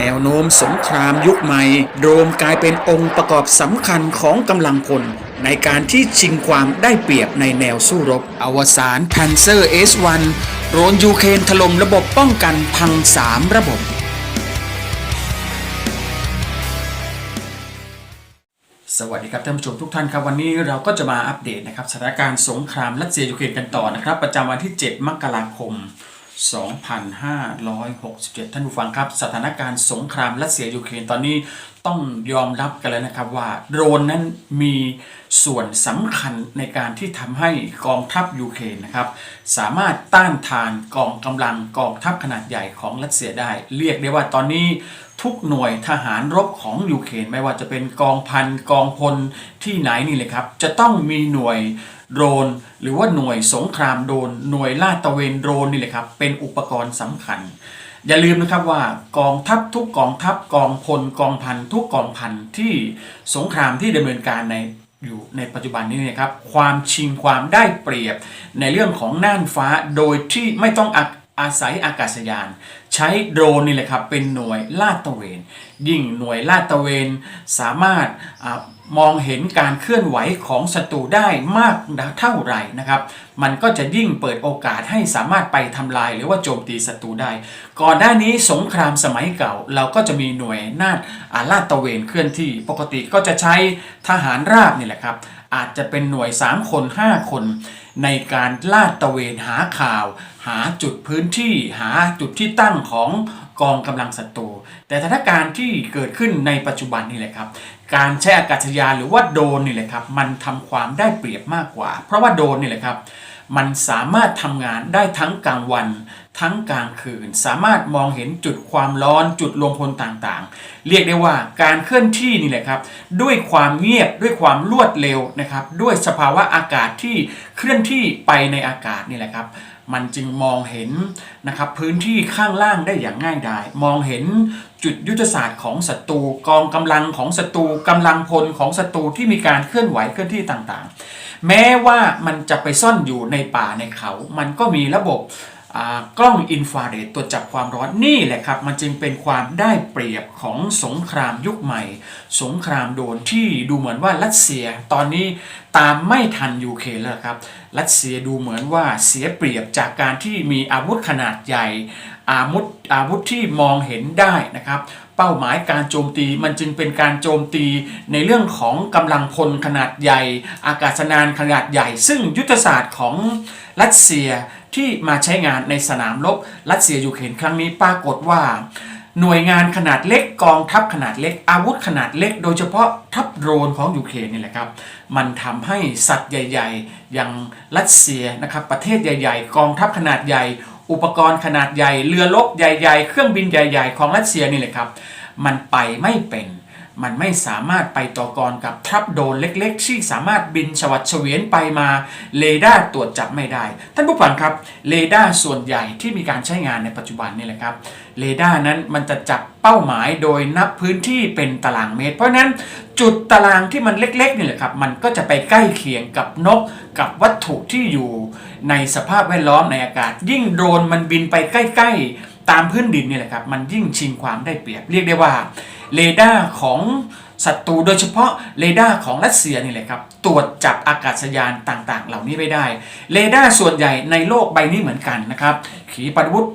แนวโน้มสงครามยุคใหม่ โดรนกลายเป็นองค์ประกอบสำคัญของกำลังพล ในการที่ชิงความได้เปรียบในแนวสู้รบ อวสาน Panzer S1 โดรนยูเครนถล่มระบบป้องกันพัง 3 ระบบสวัสดีครับท่านผู้ชมทุกท่านครับวันนี้เราก็จะมาอัปเดตนะครับสถานการณ์สงครามรัสเซียยูเครนกันต่อนะครับ ประจำวันที่ 7 มกราคม 2567 ท่านผู้ฟังครับ สถานการณ์สงครามรัสเซียยูเครนตอนนี้ต้องยอมรับกันแล้วนะครับว่าโดรนนั้นมีส่วนสำคัญในการที่ทำให้กองทัพยูเครนนะครับ สามารถต้านทานกองกำลังกองทัพขนาดใหญ่ของรัสเซียได้ เรียกได้ว่าตอนนี้ทุกหน่วยทหารรบของยูเครนไม่ว่าจะเป็นกองพันกองพลที่ไหนนี่เลยครับ จะต้องมีหน่วย โดรน หรือว่าหน่วยสงครามโดรนหน่วยลาดตระเวนโดรนนี่เลยครับเป็นอุปกรณ์สำคัญ อย่าลืมนะครับว่ากองทัพทุกกองทัพกองพลกองพันทุกกองพันที่สงครามที่ดำเนินการในอยู่ในปัจจุบันนี้นะครับความชิงความได้เปรียบ ในเรื่องของน่านฟ้าโดยที่ไม่ต้องอาอาศัยอากาศยาน ใช้โดรนนี่แหละครับเป็นหน่วยลาดตระเวน ยิ่งหน่วยลาดตระเวนสามารถ มองเห็นการเคลื่อนไหวของศัตรูได้มากเท่าไหร่นะครับ มันก็จะยิ่งเปิดโอกาสให้สามารถไปทำลายหรือว่าโจมตีศัตรูได้ ก่อนหน้านี้สงครามสมัยเก่า เราก็จะมีหน่วยนาดอาลาดตระเวนเคลื่อนที่ ปกติก็จะใช้ทหารราบนี่แหละครับ อาจจะเป็นหน่วย 3 คน 5 คน ในการลาดตระเวนหาข่าว หาจุดพื้นที่ หาจุดที่ตั้งของ กองกำลังศัตรูแต่สถานการณ์ที่เกิดขึ้นในปัจจุบันนี่แหละครับการใช้อากาศยานหรือว่าโดนนี่แหละครับมันทำความได้เปรียบมากกว่า เพราะว่าโดนนี่แหละครับมันสามารถทำงานได้ทั้งกลางวัน ทั้งกลางคืน สามารถมองเห็นจุดความร้อนจุดรวมพลต่างๆ เรียกได้ว่าการเคลื่อนที่นี่แหละครับ ด้วยความเงียบด้วยความรวดเร็วนะครับ ด้วยสภาวะอากาศที่เคลื่อนที่ไปในอากาศนี่แหละครับ มันจึงมองเห็นนะครับพื้นที่ข้างล่างได้อย่างง่ายดาย มองเห็นจุดยุทธศาสตร์ของศัตรูกองกำลังของศัตรูกำลังพลของศัตรูที่มีการเคลื่อนไหวเคลื่อนที่ต่างๆ แม้ว่ามันจะไปซ่อนอยู่ในป่าในเขา มันก็มีระบบ กล้องอินฟราเรดตรวจจับความร้อนนี่แหละครับ มันจึงเป็นความได้เปรียบของสงครามยุคใหม่ สงครามโดนที่ดูเหมือนว่ารัสเซีย ตอนนี้ตามไม่ทันยูเครนแล้วครับรัสเซียดูเหมือนว่าเสียเปรียบจากการที่มีอาวุธขนาดใหญ่ อาวุธอาวุธที่มองเห็นได้นะครับ เป้าหมายการโจมตีมันจึงเป็นการโจมตีในเรื่องของกำลังพลขนาดใหญ่ อากาศนานขนาดใหญ่ ซึ่งยุทธศาสตร์ของรัสเซียที่มาใช้งานในสนามรบรัสเซียยูเครนครั้งนี้ปรากฏว่า หน่วยงานขนาดเล็กกองทัพขนาดเล็กอาวุธขนาดเล็ก โดยเฉพาะทัพโดรนของยูเครนนี่แหละครับมันทำให้สัตว์ใหญ่ ๆ อย่างรัสเซียนะครับประเทศใหญ่ ๆ กองทัพขนาดใหญ่ อุปกรณ์ขนาดใหญ่ เรือรบใหญ่ ๆ เครื่องบินใหญ่ ๆ ของรัสเซียนี่แหละครับ มันไปไม่เป็น มันไม่สามารถไปต่อกรกับทัพโดนเล็กๆ ที่สามารถบินฉวัดเฉวียนไปมาเรดาร์ตรวจจับไม่ได้ ท่านผู้ฟังครับเรดาร์ส่วนใหญ่ที่มีการใช้งานในปัจจุบันนี่แหละครับเรดาร์นั้นมันจะจับเป้าหมายโดยนับพื้นที่เป็นตารางเมตร เพราะฉะนั้นจุดตารางที่มันเล็กๆนี่แหละครับมันก็จะไปใกล้เคียงกับนกกับวัตถุที่อยู่ในสภาพแวดล้อมในอากาศ ยิ่งโดรนมันบินไปใกล้ ๆ ตามพื้นดินนี่แหละครับมันยิ่งชิงความได้เปรียบเรียกได้ว่า เรดาร์ของศัตรูโดยเฉพาะเรดาร์ของรัสเซียนี่แหละครับตรวจจับอากาศยานต่างๆ เหล่านี้ไม่ได้เรดาร์ส่วนใหญ่ในโลกใบนี้เหมือนกันนะครับ ขีปนาวุธ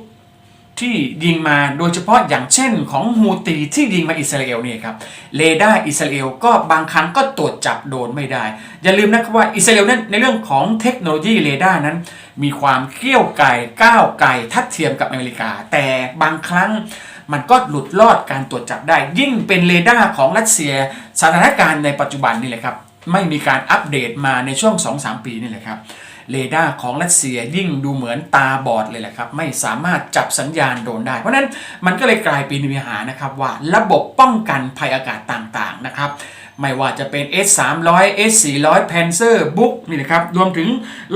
ที่ยิงมาโดยเฉพาะอย่างเช่นของฮูตีที่ยิงมาอิสราเอลนี่ครับเรดาร์อิสราเอลก็บางครั้งก็ตรวจจับโดนไม่ได้ อย่าลืมนะครับว่าอิสราเอลนั้นในเรื่องของเทคโนโลยีเรดาร์นั้น มีความเกี้ยวไก่ก้าวไก่ทัดเทียมกับอเมริกา แต่บางครั้ง มันก็หลุดลอดการตรวจจับได้ ยิ่งเป็นเรดาร์ของรัสเซียสถานการณ์ในปัจจุบันนี่แหละครับ ไม่มีการอัปเดตมาในช่วง 2-3 ปีนี่แหละครับเรดาร์ของรัสเซียยิ่งดูเหมือนตาบอดเลยแหละครับ ไม่สามารถจับสัญญาณโดนได้ เพราะฉะนั้นมันก็เลยกลายเป็นปัญหานะครับว่าระบบป้องกันภัยอากาศต่างๆนะครับ ไม่ว่าจะเป็น S 3 0 0 S 4 0 0 Panzer Book นี่นะครับรวมถึง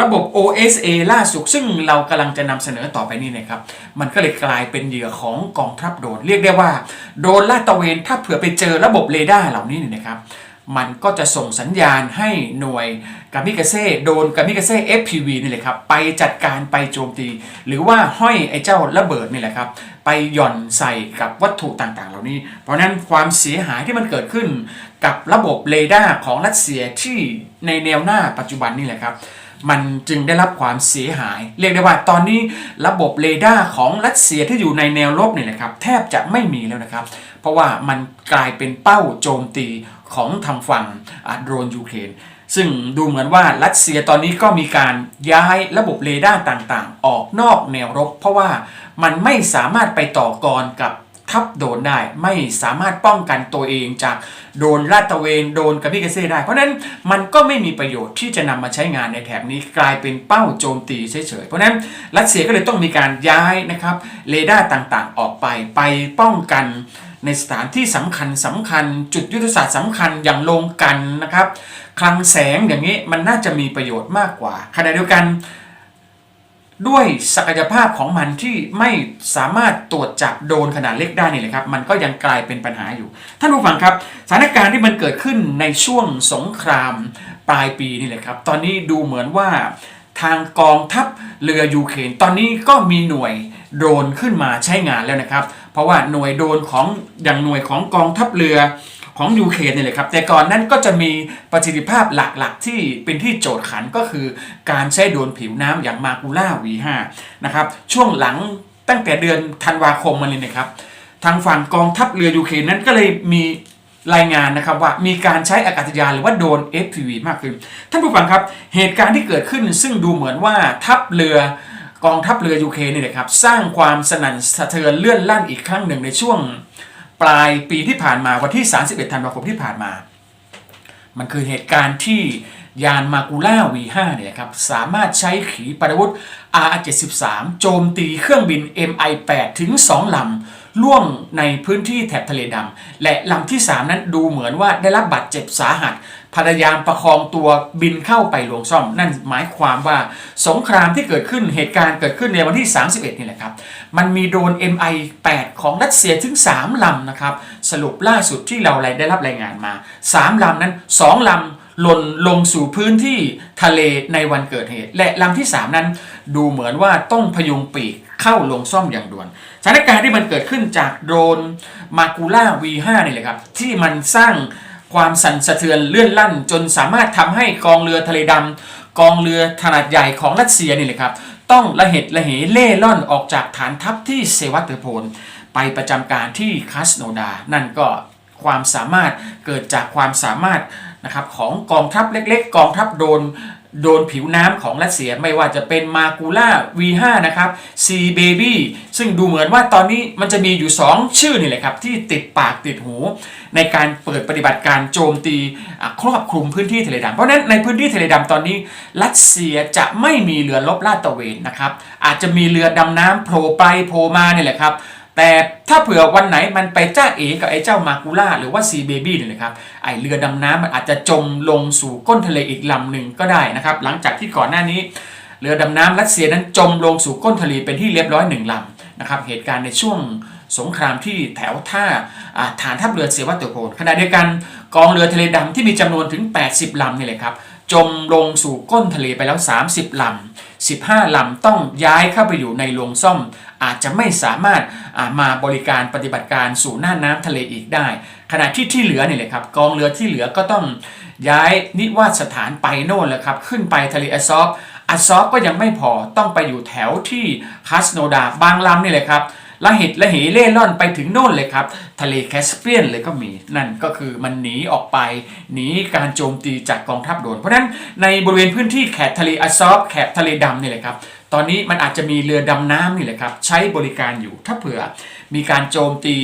ระบบ OSA ล่าสุดซึ่งเรากำลังจะนำเสนอต่อไปนี้นะครับ มันก็เลยกลายเป็นเหยื่อของกองทัพโดรนเรียกได้ว่าโดรนลาดตระเวนถ้าเผื่อไปเจอระบบเรดาร์เหล่านี้นี่นะครับมันก็จะส่งสัญญาณให้หน่วยกามิกาเซ่โดนกามิกาเซ่ FPV นี่แหละครับไปจัดการไปโจมตี หรือว่าห้อยไอ้เจ้าระเบิดนี่แหละครับ ไปหย่อนใส่กับวัตถุต่างๆ เหล่านี้ เพราะนั้นความเสียหายที่มันเกิดขึ้น กับระบบเรดาร์ของรัสเซียที่ในแนวหน้าปัจจุบันนี่แหละครับ มันจึงได้รับความเสียหาย เรียกได้ว่าตอนนี้ระบบเรดาร์ของรัสเซียที่อยู่ในแนวรบนี่ยนะครับ แทบจะไม่มีแล้วนะครับ เพราะว่ามันกลายเป็นเป้าโจมตีของทางฝั่งอ่าโดรนยูเครนซึ่งดูเหมือนว่ารัสเซียตอนนี้ก็มีการย้ายระบบเรดาร์ต่างๆ ออกนอกแนวรบ เพราะว่ามันไม่สามารถไปต่อกรกับ ทัพโดนได้ไม่สามารถป้องกันตัวเองจากโดนลาดตระเวนโดนกระพิกระเซ่ได้ เพราะนั้นมันก็ไม่มีประโยชน์ที่จะนำมาใช้งานในแถบนี้กลายเป็นเป้าโจมตีเฉยๆเพราะนั้นรัสเซียก็เลยต้องมีการย้ายนะครับเรดาร์ต่างๆ ออกไปไปป้องกันในสถานที่สำคัญสำคัญ จุดยุทธศาสตร์สำคัญอย่างโรงกันนะครับ คลังแสงอย่างนี้มันน่าจะมีประโยชน์มากกว่าขณะเดียวกัน ด้วยศักยภาพของมันที่ไม่สามารถตรวจจับโดนขนาดเล็กได้นี่แหละครับ มันก็ยังกลายเป็นปัญหาอยู่ ท่านผู้ฟังครับ สถานการณ์ที่มันเกิดขึ้นในช่วงสงครามปลายปีนี่แหละครับ ตอนนี้ดูเหมือนว่าทางกองทัพเรือยูเครนตอนนี้ก็มีหน่วยโดรนขึ้นมาใช้งานแล้วนะครับ เพราะว่าหน่วยโดรนของอย่างหน่วยของกองทัพเรือ ของยูเครนเนี่ยแหละครับ แต่ก่อนนั้นก็จะมีประสิทธิภาพหลักๆ ที่เป็นที่โจทย์ขันก็คือการใช้โดรนผิวน้ำอย่างมากูล่า V5 นะครับช่วงหลังตั้งแต่เดือนธันวาคมมาเลยนะครับ ทางฝั่งกองทัพเรือยูเครนนั้นก็เลยมีรายงานนะครับว่ามีการใช้อากาศยานหรือว่าโดรน FPV มากขึ้น ท่านผู้ฟังครับเหตุการณ์ที่เกิดขึ้นซึ่งดูเหมือนว่าทัพเรือกองทัพเรือยูเครนนี่นะครับสร้างความสนั่นสะเทือนเลื่อนลั่นอีกครั้งหนึ่งในช่วง ปลายปีที่ผ่านมาวันที่ 31 ธันวาคมที่ผ่านมา มันคือเหตุการณ์ที่ยานมากูล่า V5 เนี่ยครับสามารถใช้ขีปนาวุธ R73 โจมตีเครื่องบิน MI8 ถึง 2 ลำ ล่วงในพื้นที่แถบทะเลดำและลำที่ 3 นั้นดูเหมือนว่าได้รับบาดเจ็บสาหัส พยายามประคองตัวบินเข้าไปหลวงซ่อม นั่นหมายความว่าสงครามที่เกิดขึ้นเหตุการณ์เกิดขึ้นในวันที่ 31 นี่แหละครับ มันมีโดรน MI8 ของรัสเซียถึง 3 ลำนะครับ สรุปล่าสุดที่เราได้รับรายงานมา 3 ลำนั้น 2 ลำหล่นลงสู่พื้นที่ทะเลในวันเกิดเหตุ และลำที่ 3 นั้น ดูเหมือนว่าต้องพยุงปีกเข้าลงซ่อมอย่างด่วนสถานการณ์ที่มันเกิดขึ้นจากโดรนมากูล่า V5 นี่แหละครับ ที่มันสร้าง ความสั่นสะเทือนเลื่อนลั่น จนสามารถทำให้กองเรือทะเลดำกองเรือขนาดใหญ่ของรัสเซียนี่แหละครับ ต้องระเหตุระเหเล่ล่อนออกจากฐานทัพที่เซวัตเตอร์โพลไปประจำการที่คาสโนดา นั่นก็ความสามารถเกิดจากความสามารถนะครับของกองทัพเล็ก ๆ กองทัพโดน โดนผิวน้ำของรัสเซียไม่ว่าจะเป็นมากูล่า V5 นะครับ C Baby ซึ่งดูเหมือนว่าตอนนี้มันจะมีอยู่ 2 ชื่อนี่แหละครับ ที่ติดปากติดหู ในการเปิดปฏิบัติการโจมตีครอบคลุมพื้นที่ทะเลดำเพราะฉะนั้นในพื้นที่ทะเลดำตอนนี้ รัสเซียจะไม่มีเรือรบลาดตระเวนนะครับอาจจะมีเรือดำน้ำโผล่ไปโผล่มาเนี่ยแหละครับ แต่ถ้าเผื่อวันไหนมันไปจ้าเอกับไอ้เจ้ามากูล่าหรือว่าซีเบบี้เนี่ยนะครับไอเรือดำน้ำมันอาจจะจมลงสู่ก้นทะเลอีกลำหนึ่งก็ได้นะครับ หลังจากที่ก่อนหน้านี้ เรือดำน้ำรัสเซียนั้นจมลงสู่ก้นทะเลเป็นที่เรียบร้อยหนึ่งลำนะครับเหตุการณ์ในช่วงสงครามที่แถวท่าฐานทัพเรือเซวัตโตโพลขณะเดียวกันกองเรือทะเลดำที่มีจำนวนถึง 80 ลำนี่แหละครับจมลงสู่ก้นทะเลไปแล้ว 30 ลำ 15 ลำต้องย้ายเข้าไปอยู่ในโรงซ่อม อาจจะไม่สามารถมาบริการปฏิบัติการสู่หน้าน้ำทะเลอีกได้ ขณะที่ที่เหลือนี่แหละครับกองเรือที่เหลือก็ต้องย้ายนิวาสถานไปโน่นแหละครับขึ้นไปทะเลอาซอฟอาซอฟก็ยังไม่พอต้องไปอยู่แถวที่คาสโนดาบางลำนี่แหละครับละหิตละเหเล่ร่อนไปถึงโน่นเลยครับ ทะเลแคสเปียนเลยก็มีนั่นก็คือมันหนีออกไปหนีการโจมตีจากกองทัพโดน เพราะฉะนั้นในบริเวณพื้นที่แถบทะเลอาซอฟแถบทะเลดำนี่แหละครับ ตอนนี้มันอาจจะมีเรือดำน้ำนี่แหละครับ ใช้บริการอยู่ถ้าเผื่อ มีการโจมตี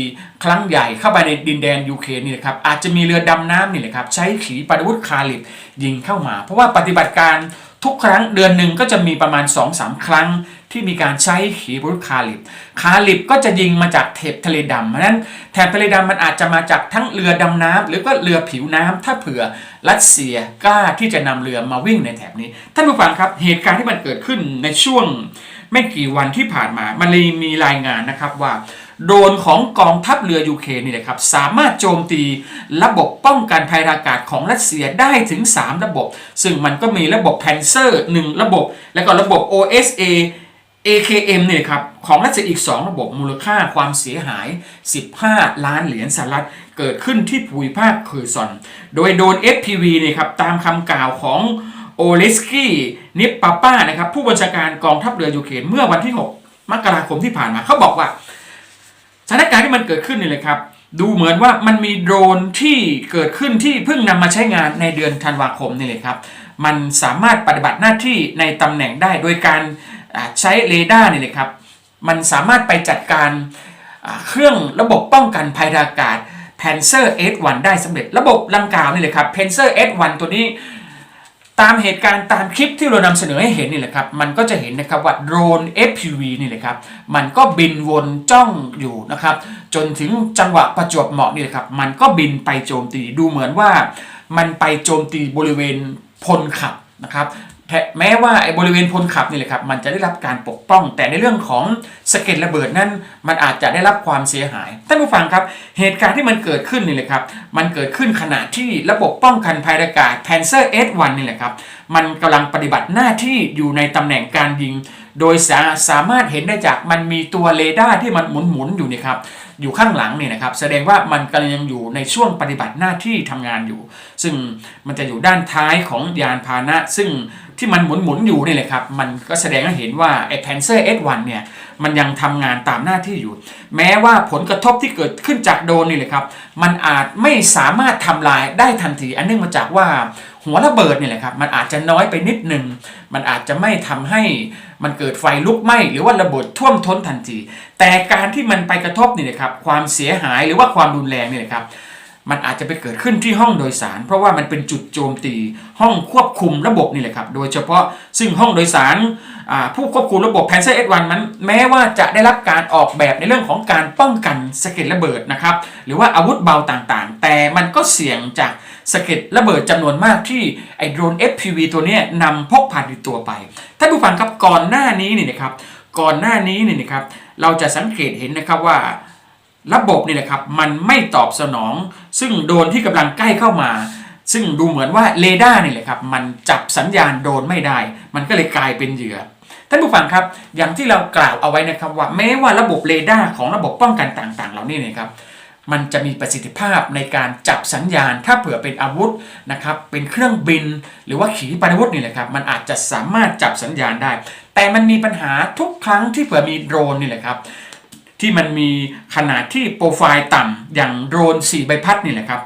ครั้งใหญ่เข้าไปในดินแดนยูเครนนี่แหละครับอาจจะมีเรือดำน้ำนี่แหละครับใช้ขีปนาวุธคาลิบยิงเข้ามา เพราะว่าปฏิบัติการทุกครั้งเดือนหนึ่งก็จะมีประมาณ 2-3 ครั้ง ที่มีการใช้ขีปนาวุคาลิบคาลิบก็จะยิงมาจากแถบทะเลดำเพราะนั้นแถบทะเลดำมันอาจจะมาจากทั้งเรือดำน้ำหรือก็เรือผิวน้ำถ้าเผื่อรัสเซียกล้าที่จะนำเรือมาวิ่งในแถบนี้ ท่านผู้ฟังครับเหตุการณ์ที่มันเกิดขึ้นในช่วงไม่กี่วันที่ผ่านมา มันเลยมีรายงานนะครับว่า โดรนของกองทัพเรือยูเครนนี่แหละครับสามารถโจมตีระบบป้องกันภัยอากาศของรัสเซียได้ถึง 3 ระบบ ซึ่งมันก็มีระบบแพนเซอร์ 1 ระบบ แล้วก็ระบบ OSA AKM เนี่ยครับของรัสเซียอีก 2 ระบบมูลค่าความเสียหาย 15 ล้านเหรียญสหรัฐเกิดขึ้นที่ภูมิภาคเคอร์ซอน โดยโดน FPV เนี่ยครับตามคำกล่าวของโอเลสกี้นิปปาป้านะครับผู้บัญชาการกองทัพเรือยูเครนเมื่อวันที่ 6 มกราคมที่ผ่านมาเขาบอกว่าสถานการณ์ที่มันเกิดขึ้นนี่เลยครับดูเหมือนว่ามันมีโดรนที่เกิดขึ้นที่เพิ่งนำมาใช้งานในเดือนธันวาคมนี่เลยครับมันสามารถปฏิบัติหน้าที่ในตำแหน่งได้โดยการ ใช้เรดาร์นี่เลยครับมันสามารถไปจัดการเครื่องระบบป้องกันภัยทางอากาศ Panzer S1 ได้สำเร็จระบบลังกล่าวนี่เลยครับ Panzer S1 ตัวนี้ตามเหตุการณ์ตามคลิปที่เรานำเสนอให้เห็นนี่แหละครับ มันก็จะเห็นนะครับว่าโดรน FPV นี่แหละครับ มันก็บินวนจ้องอยู่นะครับ จนถึงจังหวะประจวบเหมาะนี่แหละครับ มันก็บินไปโจมตีดูเหมือนว่า มันไปโจมตีบริเวณพลขับนะครับ แม้ว่าไอ้บริเวณพลขับนี่แหละครับมันจะได้รับการปกป้อง แต่ในเรื่องของสะเก็ดระเบิดนั้น มันอาจจะได้รับความเสียหายท่านผู้ฟังครับ เหตุการณ์ที่มันเกิดขึ้นนี่แหละครับมันเกิดขึ้นขณะที่ระบบป้องกันภัยอากาศ Panzer S1 นี่แหละครับมันกำลังปฏิบัติหน้าที่อยู่ในตำแหน่งการยิง โดยสาสามารถเห็นได้จากมันมีตัวเรดาร์ที่มันหมุนหมุนๆอยู่นี่ครับ อยู่ข้างหลังเนี่ยนะครับแสดงว่ามันกำลังยังอยู่ในช่วงปฏิบัติหน้าที่ทำงานอยู่ ซึ่งมันจะอยู่ด้านท้ายของยานพาหนะ ซึ่งที่มันหมุนหมุนอยู่นี่แหละครับมันก็แสดงให้เห็นว่าไอ้ Panzer S1 เนี่ยมันยังทำงานตามหน้าที่อยู่ แม้ว่าผลกระทบที่เกิดขึ้นจากโดนนี่แหละครับ มันอาจไม่สามารถทำลายได้ทันที อันเนื่องมาจากว่าหัวระเบิดนี่แหละครับมันอาจจะน้อยไปนิดหนึ่ง มันอาจจะไม่ทำให้มันเกิดไฟลุกไหม้หรือว่าระเบิดท่วมท้นทันที แต่การที่มันไปกระทบนี่นะครับความเสียหายหรือว่าความรุนแรงนี่นะครับมันอาจจะไปเกิดขึ้นที่ห้องโดยสาร เพราะว่ามันเป็นจุดโจมตี ห้องควบคุมระบบนี่แหละครับ โดยเฉพาะซึ่งห้องโดยสารผู้ควบคุมระบบ Panzer S1 มันแม้ว่าจะได้รับการออกแบบในเรื่องของการป้องกันสะเก็ดระเบิดนะครับ หรือว่าอาวุธเบาต่างๆ แต่มันก็เสี่ยงจาก สะเก็ดระเบิดจำนวนมากที่ไอโดรน FPV ตัวนี้นำพกพาติดตัวไปท่านผู้ฟังครับก่อนหน้านี้นี่นะครับก่อนหน้านี้นี่นะครับเราจะสังเกตเห็นนะครับว่าระบบนี่แหละครับมันไม่ตอบสนอง ซึ่งโดรนที่กำลังใกล้เข้ามา ซึ่งดูเหมือนว่าเรดาร์นี่แหละครับมันจับสัญญาณโดรนไม่ได้ มันก็เลยกลายเป็นเหยื่อท่านผู้ฟังครับ อย่างที่เรากล่าวเอาไว้นะครับว่าแม้ว่าระบบเรดาร์ของระบบป้องกันต่างๆ เหล่านี้นะครับ มันจะมีประสิทธิภาพในการจับสัญญาณ ถ้าเผื่อเป็นอาวุธนะครับเป็นเครื่องบิน หรือว่าขีปนาวุธนี่แหละครับมันอาจจะสามารถจับสัญญาณได้ แต่มันมีปัญหาทุกครั้งที่เผื่อมีโดรนนี่แหละครับที่มันมีขนาดที่โปรไฟล์ต่ำอย่างโดรน4ใบพัดนี่แหละครับ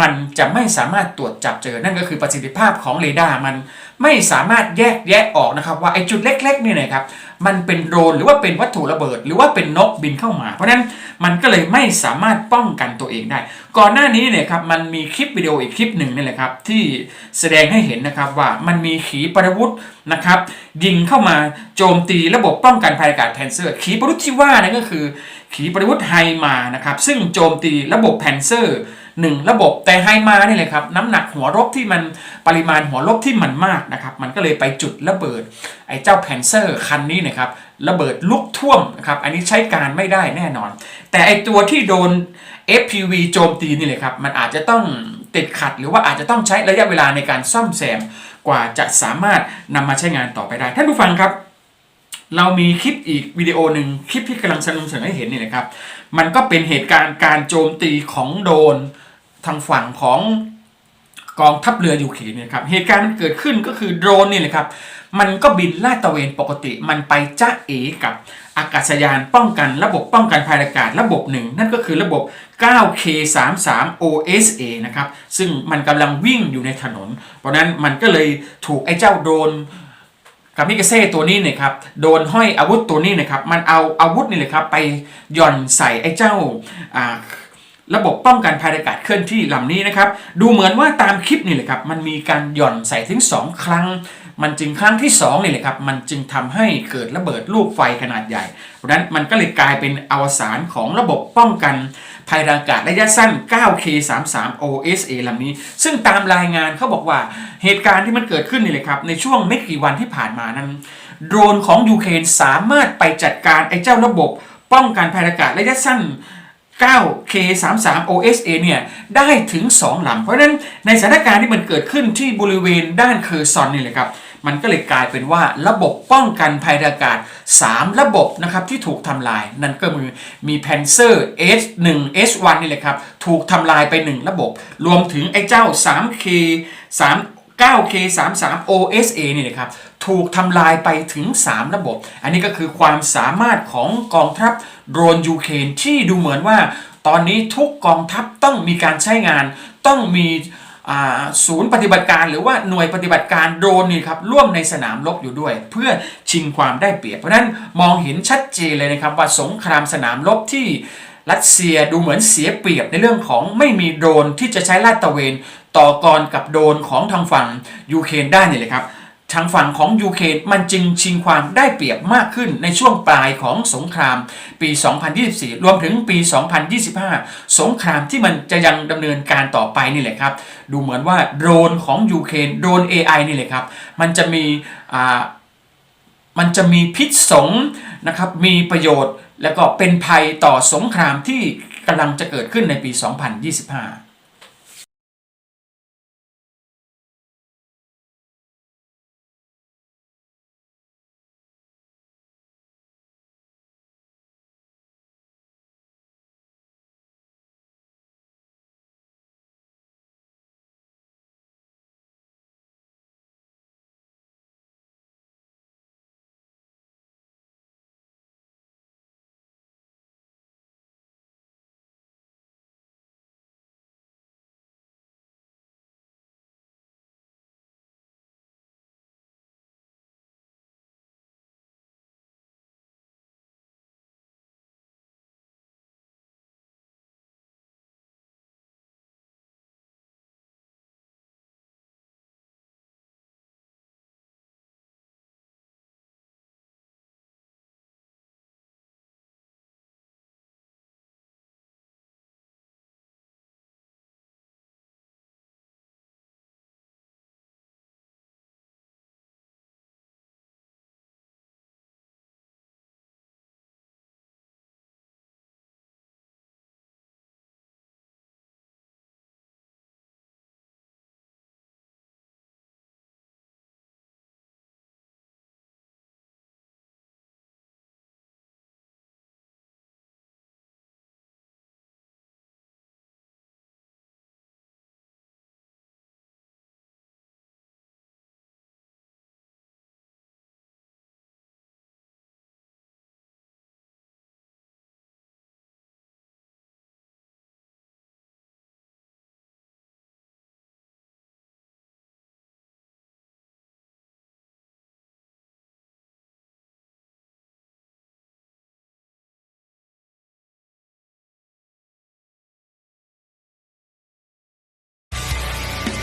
มันจะไม่สามารถตรวจจับเจอ นั่นก็คือประสิทธิภาพของเรดาร์มันไม่สามารถแยกแยะออกนะครับว่าไอ้จุดเล็กๆนี่นะครับ มันเป็นโดรนหรือว่าเป็นวัตถุระเบิด หรือว่าเป็นนกบินเข้ามา เพราะฉะนั้นมันก็เลยไม่สามารถป้องกันตัวเองได้ ก่อนหน้านี้เนี่ยครับมันมีคลิปวิดีโออีกคลิปหนึ่งนี่แหละครับที่แสดงให้เห็นนะครับว่ามันมีขีปนาวุธนะครับยิงเข้ามาโจมตีระบบป้องกันภัยอากาศแพนเซอร์ ขีปนาวุธที่ว่านั่นก็คือ ขีปนาวุธไฮมานะครับซึ่งโจมตีระบบแพนเซอร์ หนึ่งระบบแต่ไฮมานี่แหละครับน้ำหนักหัวรบที่มันปริมาณหัวรบที่มันมากนะครับมันก็เลยไปจุดระเบิดไอ้เจ้าแพนเซอร์คันนี้นะครับระเบิดลุกท่วมนะครับอันนี้ใช้การไม่ได้แน่นอน แต่ไอ้ตัวที่โดน FPV โจมตีนี่เลยครับมันอาจจะต้องติดขัดหรือว่าอาจจะต้องใช้ระยะเวลาในการซ่อมแซมกว่าจะสามารถนำมาใช้งานต่อไปได้ท่านผู้ฟังครับเรามีคลิปอีกวิดีโอหนึ่งคลิปที่กำลังสนำเสนอให้เห็นนี่นะครับ มันก็เป็นเหตุการณ์การโจมตีของโดน ทางฝั่งของกองทัพเรือยูเครนเนี่ยครับเหตุการณ์มันเกิดขึ้นก็คือโดรนนี่แหละครับ มันก็บินลาดตระเวนปกติ มันไปจ้าเอกับอากาศยานป้องกันระบบป้องกันภัยอากาศระบบหนึ่งนั่นก็คือระบบ 9K33 OSA นะครับ ซึ่งมันกำลังวิ่งอยู่ในถนน เพราะนั้นมันก็เลยถูกไอ้เจ้าโดรนคามิกาเซ่ตัวนี้นี่ยครับโดนห้อยอาวุธตัวนี้นะครับ มันเอาอาวุธนี่เลยครับไปหย่อนใส่ไอ้เจ้าอ่า ระบบป้องกันภัยอากาศเคลื่อนที่ลำนี้นะครับ ดูเหมือนว่าตามคลิปนี่เลยครับ มันมีการหย่อนใส่ถึง 2 ครั้ง มันจึงครั้งที่2นี่เลยครับ มันจึงทำให้เกิดระเบิดลูกไฟขนาดใหญ่ เพราะฉะนั้นมันก็เลยกลายเป็นอวสานของระบบป้องกันภัยอากาศระยะสั้น 9K33 OSA ลำนี้ ซึ่งตามรายงานเขาบอกว่าเหตุการณ์ที่มันเกิดขึ้นนี่เลยครับ ในช่วงไม่กี่วันที่ผ่านมานั้น โดรนของยูเครนสามารถไปจัดการไอ้เจ้าระบบป้องกันภัยอากาศระยะสั้น 9K33 OSA เนี่ยได้ถึง2ลำเพราะฉะนั้นในสถานการณ์ที่มันเกิดขึ้นที่บริเวณด้านเคอร์ซอนนี่แหละครับ มันก็เลยกลายเป็นว่าระบบป้องกันภัยอากาศ 3 ระบบนะครับที่ถูกทำลาย นั่นก็คือมี Panzer S1 S1 นี่แหละครับ ถูกทำลายไป 1 ระบบ รวมถึงไอ้เจ้า 3K 3 9K33 OSA นี่นะครับ ถูกทำลายไปถึง 3 ระบบ อันนี้ก็คือความสามารถของกองทัพ โดรนยูเครนที่ดูเหมือนว่า ตอนนี้ทุกกองทัพต้องมีการใช้งาน ต้องมีศูนย์ปฏิบัติการหรือว่าหน่วยปฏิบัติการโดรนนี่ครับร่วมในสนามรบอยู่ด้วย เพื่อชิงความได้เปรียบ เพราะฉะนั้นมองเห็นชัดเจนเลยนะครับว่าสงครามสนามรบที่รัสเซียดูเหมือนเสียเปรียบในเรื่องของไม่มีโดรนที่จะใช้ลาดตระเวน ต่อกรกับโดรนของทางฝั่งยูเครนได้นี่เลยครับ ทางฝั่งของยูเครนมันจึงชิงความได้เปรียบมากขึ้นในช่วงปลายของสงครามปี 2024 รวมถึงปี 2025 สงครามที่มันจะยังดำเนินการต่อไปนี่แหละครับ ดูเหมือนว่าโดรนของยูเครนโดรน AI นี่แหละครับ มันจะมีอ่ามันจะมีพิษสงนะครับ มีประโยชน์ แล้วก็เป็นภัยต่อสงครามที่กำลังจะเกิดขึ้นในปี 2025